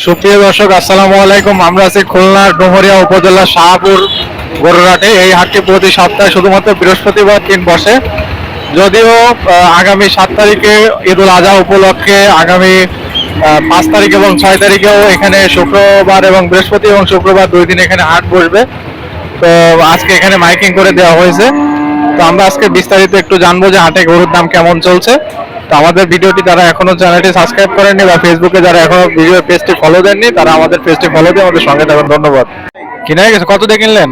সুপ্রিয় দর্শক, আসসালামু আলাইকুম। আমরা আছি খুলনার ডুমুরিয়া উপজেলার শাহপুর গরুরহাটে। এই হাটটি প্রতি সপ্তাহে শুধুমাত্র বৃহস্পতিবার দিন বসে। যদিও আগামী সাত তারিখে ঈদুল আজহা উপলক্ষে আগামী পাঁচ তারিখ এবং ছয় তারিখেও এখানে শুক্রবার এবং বৃহস্পতি এবং শুক্রবার দুই দিন এখানে হাট বসবে। তো আজকে এখানে মাইকিং করে দেওয়া হয়েছে। তো আমরা আজকে বিস্তারিত একটু জানব যে হাটে গরুর দাম কেমন চলছে। তো আমাদের ভিডিওটি যারা এখনও চ্যানেলটি সাবস্ক্রাইব করেননি বা ফেসবুকে যারা এখনও ভিডিও পেজটি ফলো দেননি, তারা আমাদের পেজটি ফলো দিয়ে আমাদের সঙ্গে থাকুন। ধন্যবাদ। কিনে গেছে? কত দিয়ে কিনলেন?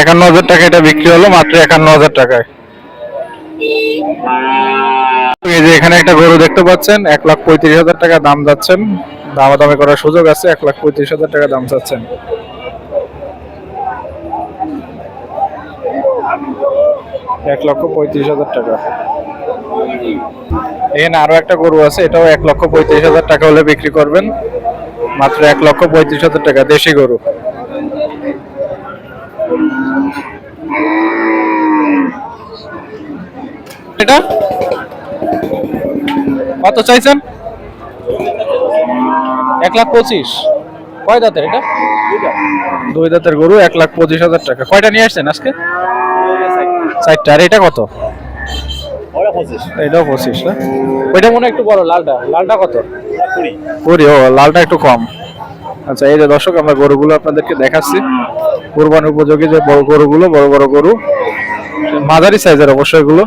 একান্ন হাজার টাকা এটা বিক্রি হলো, মাত্র একান্ন হাজার টাকায়। এই যে এখানে একটা গরু দেখতে পাচ্ছেন, এক লাখ পঁয়ত্রিশ হাজার টাকা দাম যাচ্ছেন। দামাদামি করার সুযোগ আছে, এক লাখ পঁয়ত্রিশ হাজার টাকা দাম চাচ্ছেন এক লক্ষ পঁয়ত্রিশ হাজার টাকা। এখানে আরও একটা গরু আছে, এটাও এক লক্ষ পঁয়ত্রিশ হাজার টাকা হলে বিক্রি করবেন। মাত্র এক লক্ষ পঁয়ত্রিশ হাজার টাকা, দেশি গরু। এটা? কত চাইছেন? এক লাখ পঁচিশ। কয় দাঁতের এটা? দুই দাঁতের গরু, এক লাখ পঁচিশ হাজার টাকা। কয়টা নিয়ে আসছেন আজকে? চারটা। আর এটা কত? এটাও পঁচিশ না? ওইটা মনে হয় একটু বড় লালটা। লালটা কত? কুড়ি। ও লালটা একটু কম। আচ্ছা এই যে দর্শক আমরা গরুগুলো আপনাদেরকে দেখাচ্ছি। কোরবান উপযোগী যে বড় গরুগুলো বড় বড় গরু মাঝারি সাইজের অবশ্যই এগুলো।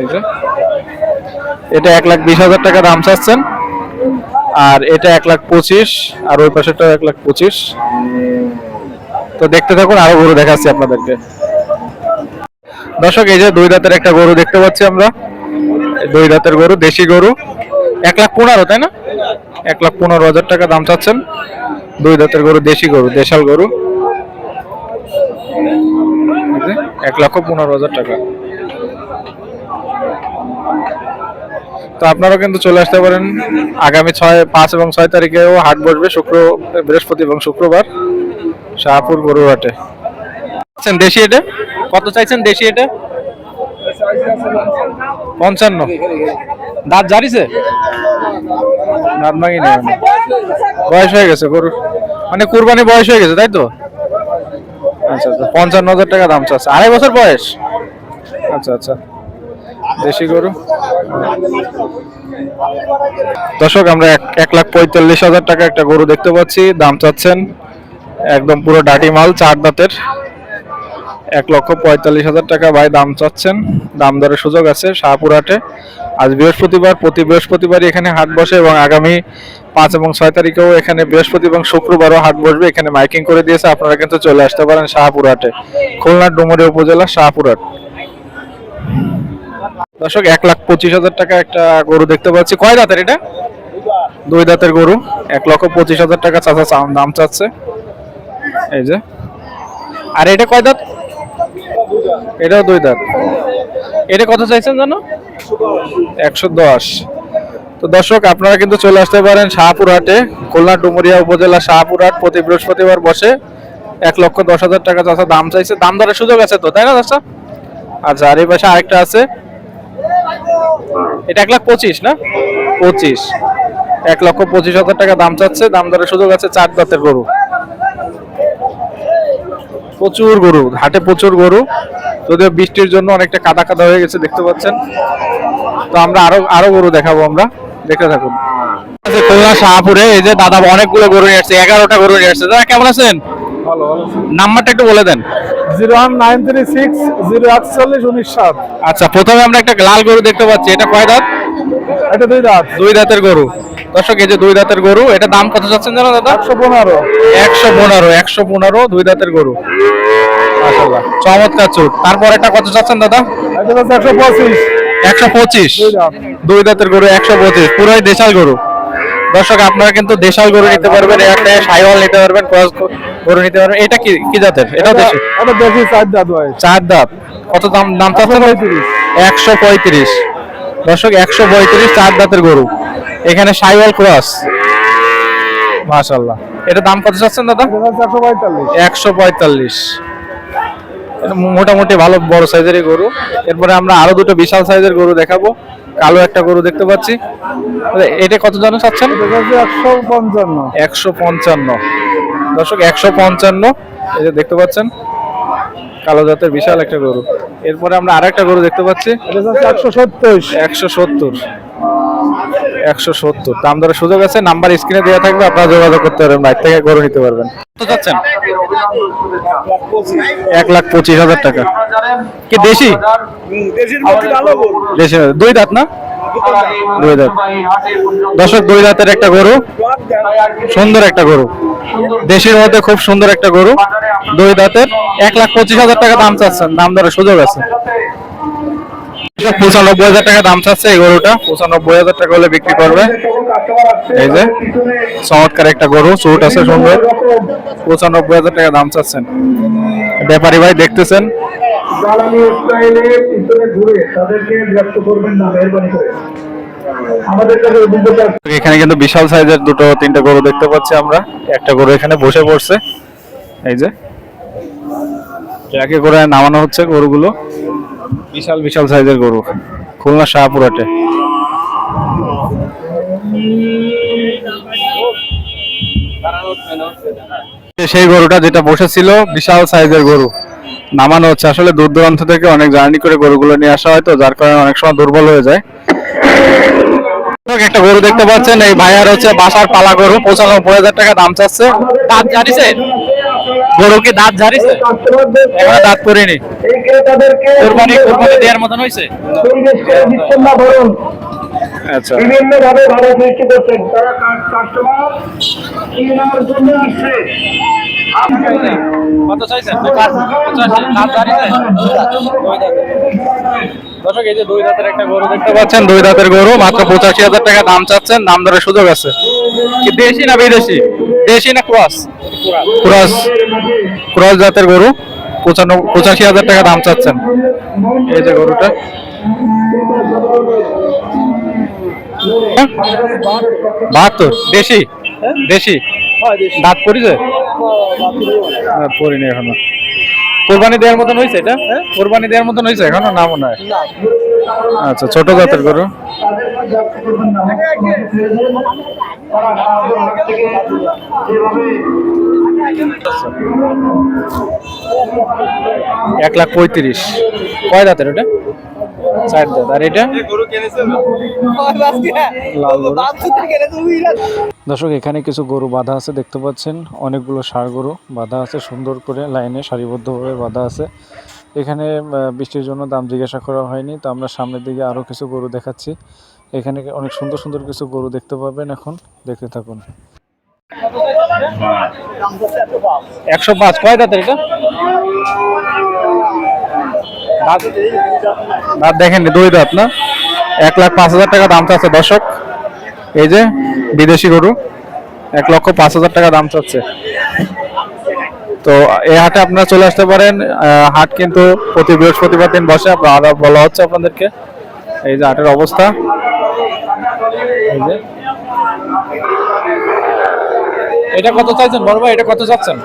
এই যে। এটা এক লাখ বিশ হাজার টাকা দাম চাচ্ছেন। আর এটা এক লাখ পঁচিশ আর ওই পাশেটাও এক লাখ পঁচিশ। তো দেখতে থাকুন আরও গরু দেখাচ্ছি আপনাদেরকে। দর্শক, এই যে দুই দাঁতের একটা গরু দেখতে পাচ্ছি আমরা। দুই দাঁতের গরু, দেশি গরু। এক লাখ পনেরো, তাই না? এক লাখ পনেরো হাজার টাকা দাম চাচ্ছেন। দুই দাঁতের গরু, দেশি গরু, দেশাল গরু। এক লক্ষ পনেরো হাজার টাকা। তো আপনারাও কিন্তু চলে আসতে পারেন। আগামী ছয়, পাঁচ এবং ছয় তারিখেও হাট বসবে শুক্র, বৃহস্পতি এবং শুক্রবার, শাহপুর গরুর হাটে। দেশি এটা? কত চাইছেন দেশি এটা? পঞ্চান্ন। দাঁত জারিছে দাঁত ভাঙি নেই মানে। বয়স হয়ে গেছে গরুর মানে কুরবানি বয়স হয়ে গেছে, তাই তো? আচ্ছা আচ্ছা পঞ্চান্ন হাজার টাকা দাম চাচ্ছে। আড়াই বছর বয়স? আচ্ছা আচ্ছা। দেশি গরু? দর্শক, আমরা এক এক লাখ পঁয়তাল্লিশ হাজার টাকা একটা গরু দেখতে পাচ্ছি, দাম চাচ্ছেন। একদম পুরো ডাটি মাল, চার দাঁতের। এক লক্ষ পঁয়তাল্লিশ হাজার টাকা ভাই দাম চাচ্ছেন। দাম দরের সুযোগ আছে শাহপুরহাটে আজ বৃহস্পতিবার, প্রতি বৃহস্পতিবারই এখানে হাট বসে এবং আগামী পাঁচ এবং ছয় তারিখেও এখানে বৃহস্পতি এবং শুক্রবারও হাট বসবে। এখানে মাইকিং করে দিয়েছে, আপনারা কিন্তু চলে আসতে পারেন শাহপুরহাটে খুলনার ডুমুরি উপজেলা শাহপুরহাট দর্শক, এক লাখ পঁচিশ হাজার টাকা একটা গরু দেখতে পাচ্ছি। কয় দাঁতের এটা? দুই দাঁতের গরু। এক লক্ষ পঁচিশ হাজার টাকা চাচা দাম চাচ্ছে। এই যে। আর এটা কয় দাঁত? এটাও দুই দাঁত। এটা কত চাইছেন জানো? একশো দশ। তো দর্শক, আপনারা কিন্তু চলে আসতে পারেন শাহপুরহাটে, খুলনা ডুমুরিয়া উপজেলা শাহপুরহাট, প্রতি বৃহস্পতিবার বসে এক লক্ষ দশ হাজার টাকা চাচা দাম চাইছে। দাম দরের সুযোগ আছে তো, তাই না চাচা আচ্ছা আর এই পাশে আরেকটা আছে। এটা এক লাখ পঁচিশ না? পঁচিশ। এক লক্ষ পঁচিশ হাজার টাকা দাম চাচ্ছে। দাম দরের সুযোগ আছে চার দাঁতের গরু। প্রচুর গরু, হাটে প্রচুর গরু। যদিও বৃষ্টির জন্য অনেকটা কাদা কাদা হয়ে গেছে দেখতে পাচ্ছেন। তো আমরা আরও আরও গরু দেখাবো আমরা। দেখতে থাকুন। খুলনা শাহপুরে এই যে দাদা অনেকগুলো গরু নিয়ে আসছে এগারোটা গরু নিয়ে আসছে। দাদা কেমন আছেন? নাম্বারটা একটু বলে দেন। Zero one nine three six zero আটচল্লিশ উনিশ সাত। আচ্ছা প্রথমে আমরা একটা লাল গরু দেখতে পাচ্ছি। এটা কয় দাঁত? এটা দুই দাঁত। দুই দাঁতের গরু। দর্শক এই যে দুই দাঁতের গরু এটা দাম কত চাচ্ছেন জানো দাদা? একশো পনেরো। একশো পনেরো একশো পনেরো দুই দাঁতের গরু। চমৎকার চুট তারপর এটা কত চাচ্ছেন দাদা? একশো পঁচিশ। একশো পঁচিশ। দুই দাঁতের গরু একশো পঁচিশ। পুরোই দেশাল গরু। দর্শক আপনারা কিন্তু দেশাল গরু নিতে পারবেন একটা সাইওয়াল নিতে পারবেন ক্রস গরু নিতে পারবেন। এটা কি কি জাতের? এটাও দেশি? এটা দেখি চার দাঁত বয়স চার দাঁত। কত দাম দাম চাচ্ছেন? পঁয়ত্রিশ। একশো পঁয়ত্রিশ। দর্শক একশো পঁয়ত্রিশ চার দাঁতের গরু। এখানে সাইওয়াল ক্রস। মাশাল্লাহ এটা দাম কত চাচ্ছেন দাদা? এটা একশো পঁয়তাল্লিশ। একশো পঁয়তাল্লিশ। এটা মোটামুটি ভালো বড় সাইজেরই গরু। এরপরে আমরা আরও দুটো বিশাল সাইজের গরু দেখাবো। কালো একটা গরু দেখতে পাচ্ছি। এটা কত জানো চাচ্ছেন একশো পঞ্চান্ন। একশো পঞ্চান্ন। দর্শক একশো পঞ্চান্ন। এই যে দেখতে পাচ্ছেন কালো জাতের বিশাল একটা গরু। এরপরে আমরা আর একটা গরু দেখতে পাচ্ছি। একশো সত্তর। একশো সত্তর। একশো সত্তর। দাম দরের সুযোগ আছে নাম্বার স্ক্রিনে দেওয়া থাকবে আপনারা যোগাযোগ করতে পারবেন বাইর থেকে গরু নিতে পারবেন। কত যাচ্ছেন এক লাখ পঁচিশ হাজার টাকা। কি দেশি? দেশি দুই দাঁত না? দুই দাঁত। দর্শক দুই দাঁতের একটা গরু সুন্দর একটা গরু। দেশের মধ্যে খুব সুন্দর একটা গরু দুই দাঁতের। এক লাখ পঁচিশ হাজার টাকা দাম চাচ্ছেন দাম দরের সুযোগ আছে। পঁচানব্বই হাজার টাকা দাম চাচ্ছে এই গরুটা। পঁচানব্বই হাজার টাকা হলে বিক্রি করবে। এই যে, চমৎকার একটা গরু, চুট আছে সুন্দর। পঁচানব্বই হাজার টাকা দাম চাচ্ছেন। ব্যাপারী ভাই, দেখতেছেন। এখানে কিন্তু বিশাল সাইজের দুটো, তিনটে গরু দেখতে পাচ্ছি আমরা। একটা গরু এখানে বসে পড়ছে। এই যে একে করে নামানো হচ্ছে গরুগুলো। বিশাল বিশাল সাইজের গরু। খুলনা শাহপুরাটে সেই গরুটা যেটা বসেছিল বিশাল সাইজের গরু। নামানো হচ্ছে। আসলে দূর দূরান্ত থেকে অনেক জার্নি করে গরুগুলো নিয়ে আসা হয় তো যার কারণে অনেক সময় দুর্বল হয়ে যায়। একটা গরু দেখতে পাচ্ছেন এই ভাইয়ার হচ্ছে বাসার পালা গরু পঁচানব্বই হাজার টাকা দাম চাচ্ছে। দাঁত ঝাড়িছে? গরু কি দাঁত ঝাড়িছে? দাঁত করিনি। এই কোরবানি কোরবানি দেওয়ার মতন হয়েছে? পরিবেশ করে দিচ্ছেন আচ্ছা। বিভিন্ন ভাবে ভাড়া সৃষ্টি করছেন। তারা কাস্টমার কেনার জন্য আসছে। কত চাইছেন? দর্শক এই যে দুই দাঁতের একটা গরু দেখতে পাচ্ছেন দুই দাঁতের গরু মাত্র পঁচাশি হাজার টাকা দাম চাচ্ছেন দাম দরের সুযোগ আছে। কি দেশি না বিদেশি? দেশি না ক্রস। ক্রস। ক্রস জাতের গরু। পঁচানব্বই পঁচাশি হাজার টাকা দাম চাচ্ছেন। এই যে গরুটা। বাহাত্তর দেশি? দেশি? দাঁত পড়িছে দাঁত পড়িনি এখনও। কোরবানি দেওয়ার মতন হয়েছে এটা? কোরবানি দেওয়ার মতন হয়েছে এখনও? না মনে হয়। আচ্ছা ছোট জাতের গরু। এক লাখ পঁয়ত্রিশ। কয় দাঁতের ওটা? চার দাঁত আর এটা? লাল দর্শক, এখানে কিছু গরু বাঁধা আছে, দেখতে পাচ্ছেন। অনেকগুলো ষাঁড় গরু বাঁধা আছে, সুন্দর করে লাইনে সারিবদ্ধভাবে বাঁধা আছে। এখানে বৃষ্টির জন্য দাম জিজ্ঞাসা করা হয়নি, তো আমরা সামনের দিকে আরও কিছু গরু দেখাচ্ছি। এখানে অনেক সুন্দর সুন্দর কিছু গরু দেখতে পাবেন এখন। দেখতে থাকুন। একশো পাঁচ, কয় দাঁতের এটা? দেখেন দুই দাঁত না? এক লাখ পাঁচ হাজার টাকা দাম চাচ্ছে দর্শক। এই যে বিদেশি গরু, এক লক্ষ পাঁচ হাজার টাকা দাম চাচ্ছে। তো এই হাটে আপনারা চলে আসতে পারেন হাট কিন্তু প্রতি বৃহস্পতিবার দিন বসে আপনারা বলা হচ্ছে আপনাদেরকে। এই যে হাটের অবস্থা। এই যে। এটা কত চাইছেন বড় ভাই? এটা কত চাচ্ছেন?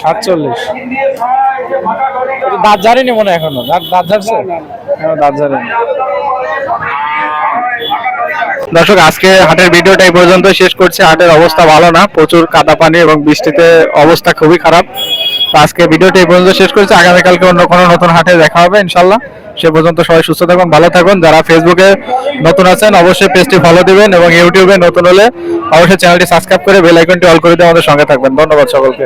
সাতচল্লিশ। দাঁত ঝাড়েনি মনে এখনও? দাঁত দাঁত এখনও দাঁত ঝাড়েনি। দর্শক, আজকে হাটের ভিডিওটা এই পর্যন্ত শেষ করছে। হাটের অবস্থা ভালো না, প্রচুর কাদা পানি এবং বৃষ্টিতে অবস্থা খুবই খারাপ। তো আজকে ভিডিওটা এই পর্যন্ত শেষ করছে। আগামীকালকে অন্য কোনো নতুন হাটে দেখা হবে ইনশাল্লাহ সে পর্যন্ত সবাই সুস্থ থাকুন, ভালো থাকুন। যারা ফেসবুকে নতুন আছেন, অবশ্যই পেজটি ফলো দিবেন এবং ইউটিউবে নতুন হলে অবশ্যই চ্যানেলটি সাবস্ক্রাইব করে বেল আইকনটি অল করে দিয়ে আমাদের সঙ্গে থাকবেন। ধন্যবাদ সকলকে।